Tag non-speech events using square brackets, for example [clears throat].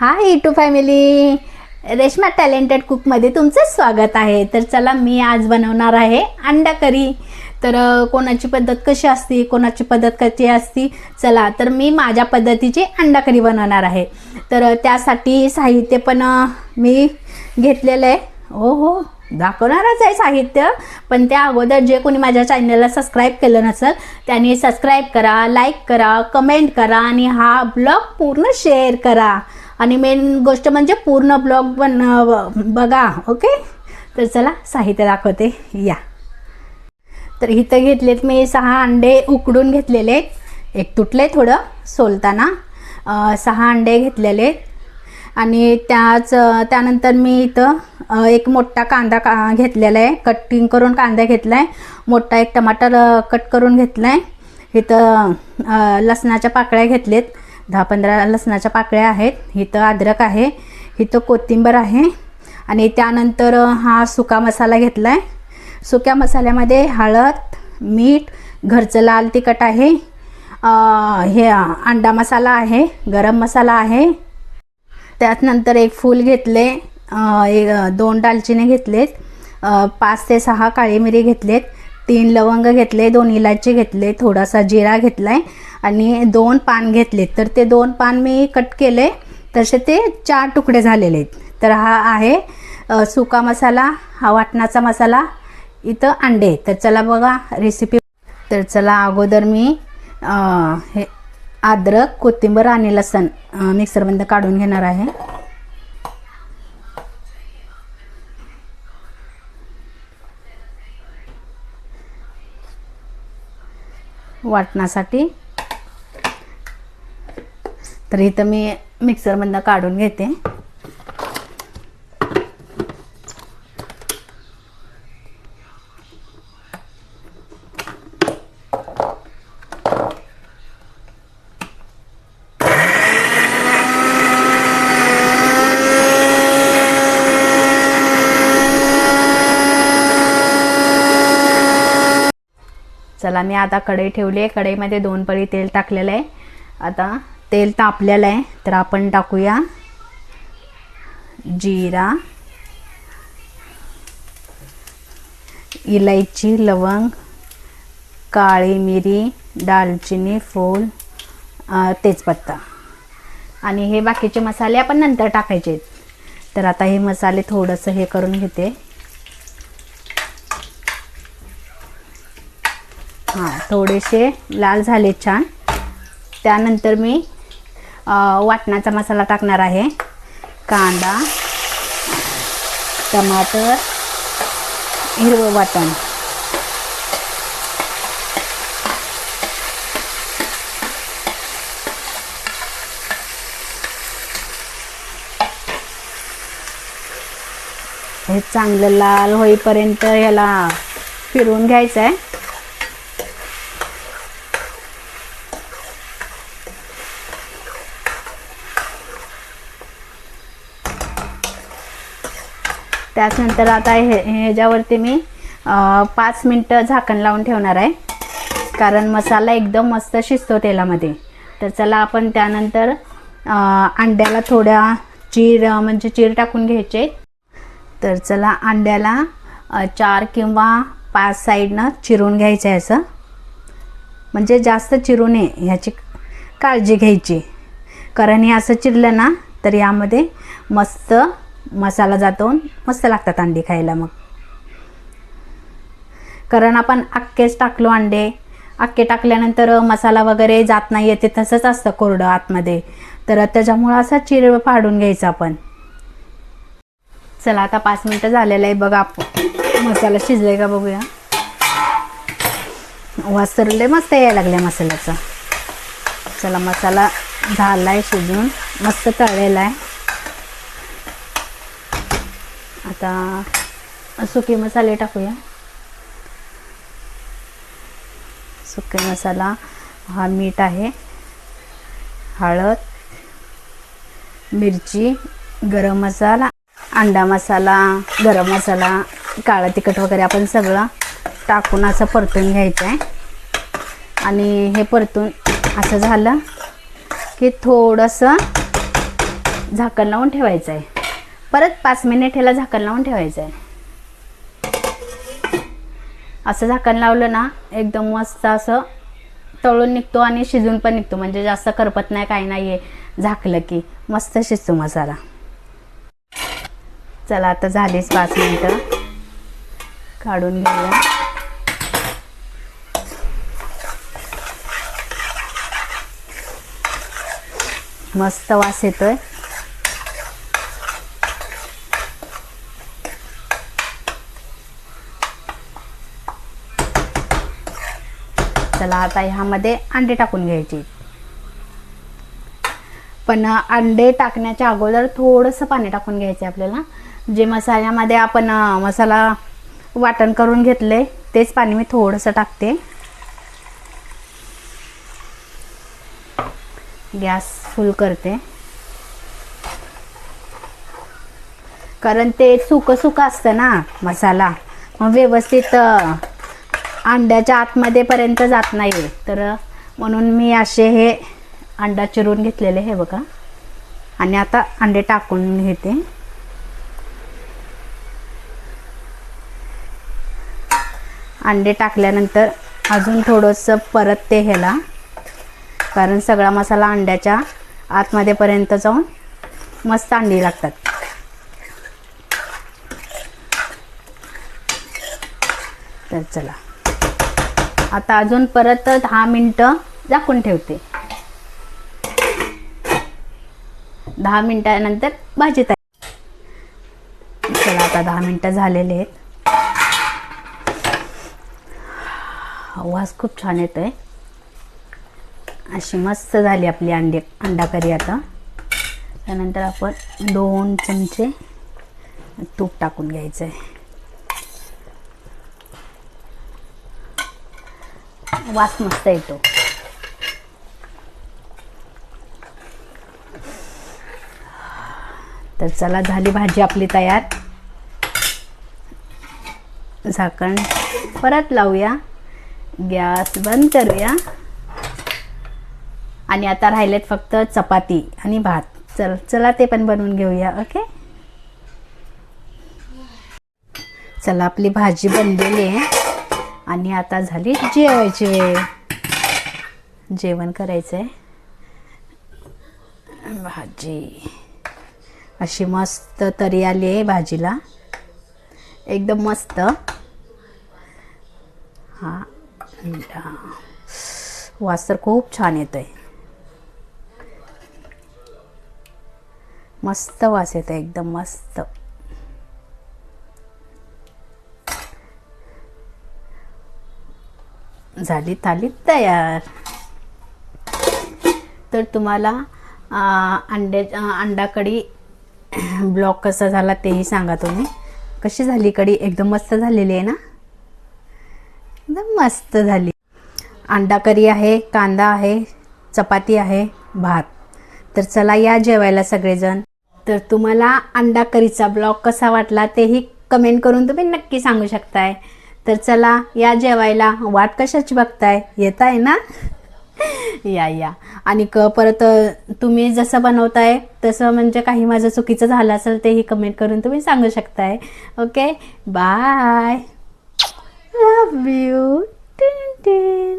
Hi to family Reshma talented कुकमध्ये तुमचं स्वागत आहे. तर चला मी आज बनवणार आहे अंडा करी. तर कोणाची पद्धत कशी असते? कोणाची पद्धत कशी असती? चला तर मी माझ्या पद्धतीची अंडा करी बनवणार आहे. तर त्यासाठी साहित्य पण मी घेतलेलं आहे. हो हो दाखवणारच आहे साहित्य. पण त्या अगोदर जे कोणी माझ्या चॅनलला सबस्क्राईब केलं नसेल त्यांनी सबस्क्राईब करा लाईक करा कमेंट करा आणि हा ब्लॉग पूर्ण शेअर करा. आणि मेन गोष्ट म्हणजे पूर्ण ब्लॉग बन बघा ओके तर चला साहित्य दाखवते. या. तर इथं घेतलेत मी सहा अंडे उकडून घेतलेले. आहेत एक तुटले थोडं सोलताना. सहा अंडे घेतलेले. आहेत आणि त्याच त्यानंतर मी इथं एक मोठा कांदा का घेतलेला आहे. कटिंग करून कांदा घेतला आहे मोठा एक टमाटर कट करून घेतला आहे इथं लसणाच्या पाकळ्या घेतलेत. दहा पंधरा लसणाच्या पाकळ्या आहेत. इथं अद्रक आहे. इथं कोथिंबर आहे. आणि त्यानंतर हा सुका मसाला घेतला आहे सुक्या मसाल्यामध्ये हळद मीठ घरचं लाल तिखट आहे. हे अंडा मसाला आहे. गरम मसाला आहे. त्यातनंतर एक फूल घेतले. एक दोन दालचिने घेतलेत. पाच ते सहा काळी मिरी घेतलेत. तीन लवंग घेतले दोन इलायची घेतले थोडासा जिरा घेतला आहे आणि दोन पान घेतलेत तर ते दोन पान मी कट केले. तसे ते चार तुकडे झालेले आहेत. तर हा आहे सुका मसाला हा वाटणाचा मसाला इथं अंडे. तर चला बघा रेसिपी तर चला अगोदर मी हे अद्रक कोथिंबीर आणि लसण अ, मिक्सरमध्ये काढून घेणार आहे. वाटण्यासाठी. तर इथं मी मिक्सरमधनं काढून घेते. चला मी आता कढई ठेवली आहे. कढईमध्ये दोन पळी तेल टाकलेलं आहे. आता तेल तापलेलं आहे. तर आपण टाकूया जिरा इलायची लवंग काळी मिरी दालचिनी फूल तेजपत्ता. आणि हे बाकीचे मसाले आपण नंतर टाकायचे आहेत. तर आता हे मसाले थोडंसं हे करून घेते. हां थोडेसे लाल झाले छान. त्यानंतर मी वाटणाचा मसाला टाकणार आहे. कांदा टमाटर हिरवं वाटण. हे चांगलं लाल होईपर्यंत ह्याला फिरवून घ्यायचं आहे त्याचनंतर आता हे ह्याच्यावरती मी पाच मिनटं झाकण लावून ठेवणार आहे. कारण मसाला एकदम मस्त शिजतो तेलामध्ये. तर चला आपण त्यानंतर अंड्याला थोड्या चीर म्हणजे चीर टाकून घ्यायचे. तर चला अंड्याला चार किंवा पाच साईडनं चिरून घ्यायचं आहे असं. म्हणजे जास्त चिरू नये ह्याची काळजी घ्यायची. कारण हे असं चिरलं ना तर यामध्ये मस्त मसाला जातो मस्त लागतात अंडी खायला मग. कारण आपण अख्खेच टाकलो अंडे अख्खे टाकल्यानंतर मसाला वगैरे जात नाही येते तसंच असतं कोरडं आतमध्ये. तर त्याच्यामुळं असा चिर फाडून घ्यायचा आपण. चला आता पाच मिनटं झालेलं आहे. बघा आपण मसाला शिजलाय का बघूया. वास तर लय मस्त यायला लागल्या मसाल्याचा. चला मसाला झाला आहे शिजून. मस्त तळलेला आहे. आता सुके मसाले टाकूया. सुके मसाला हा मीठ आहे हळद मिरची गरम मसाला अंडा मसाला गरम मसाला काळा तिखट वगैरे आपण सगळं टाकून असं परतून घ्यायचं आहे आणि हे परतून असं झालं की थोडंसं झाकण लावून ठेवायचं आहे परत पाच मिनिट ह्याला झाकण लावून ठेवायचं आहे असं झाकण लावलं ना एकदम मस्त असं तळून निघतो आणि शिजून पण निघतो. म्हणजे जास्त करपत नाही काही नाही आहे झाकलं की मस्त शिजतो मसाला. चला आता झालीच पाच मिनटं. काढून घेऊया. मस्त वास येतोय. चला आता ह्यामध्ये अंडे टाकून घ्यायचे. पण अंडे टाकण्याच्या अगोदर थोडंसं पाणी टाकून घ्यायचं आपल्याला. जे मसाल्यामध्ये आपण मसाला वाटण करून घेतले तेच पाणी मी थोडंसं टाकते. गॅस फुल करते. कारण ते सुकं सुकं असतं ना मसाला. मग व्यवस्थित अंड्याच्या आतमध्ये पर्यंत जात नाही तर म्हणून मी असे हे अंडा चिरून घेतलेले हे बघा. आणि आता अंडे टाकून घेते. अंडे टाकल्यानंतर अजून थोडंसं परत ते ह्याला कारण सगळा मसाला अंड्याच्या आतमध्ये पर्यंत जाऊन मस्त अंडी लागतात. तर चला. आता अजून परत दहा मिनटं झाकून ठेवते. दहा मिनटानंतर भाजी तयार. चला आता दहा मिनटं झालेले आहेत. वास खूप छान येतोय. अशी मस्त झाली आपली अंडे अंडा करी आता. त्यानंतर आपण दोन चमचे तूप टाकून घ्यायचं आहे वास मस्त येतो. तर चला झाली भाजी आपली तयार. झाकण. परत लावूया. गॅस बंद करूया. आणि आता राहिलेत फक्त चपाती आणि भात. चल चला ते पण बनवून घेऊया ओके? चला आपली भाजी बनलेली आहे. आणि आता झाली जेवायची वेळ. जेवण करायचं आहे भाजी. अशी मस्त तरी आली आहे भाजीला. एकदम मस्त. हा वास तर खूप छान येतोय. मस्त वास येतो एकदम मस्त. झाली थाली तयार. तर तुम्हाला अंड्या अंडे अंडा कढी [clears throat] ब्लॉक कसा झाला तेही सांगा तुम्ही. कशी झाली कढी? एकदम मस्त झालेली आहे ना? एकदम मस्त झाली. अंडा करी आहे कांदा आहे चपाती आहे भात. तर चला या जेवायला सगळेजण. तर तुम्हाला अंडा करीचा ब्लॉग कसा वाटला तेही कमेंट करून तुम्ही नक्की सांगू शकताय. तर चला या जेवायला. वाट कशाची बघताय? येत आहे ना? या या. आणि क परत तुम्ही जसं बनवताय तसं म्हणजे काही माझं चुकीचं झालं असेल तेही कमेंट करून तुम्ही सांगू शकताय. ओके बाय लव यू टिन टिन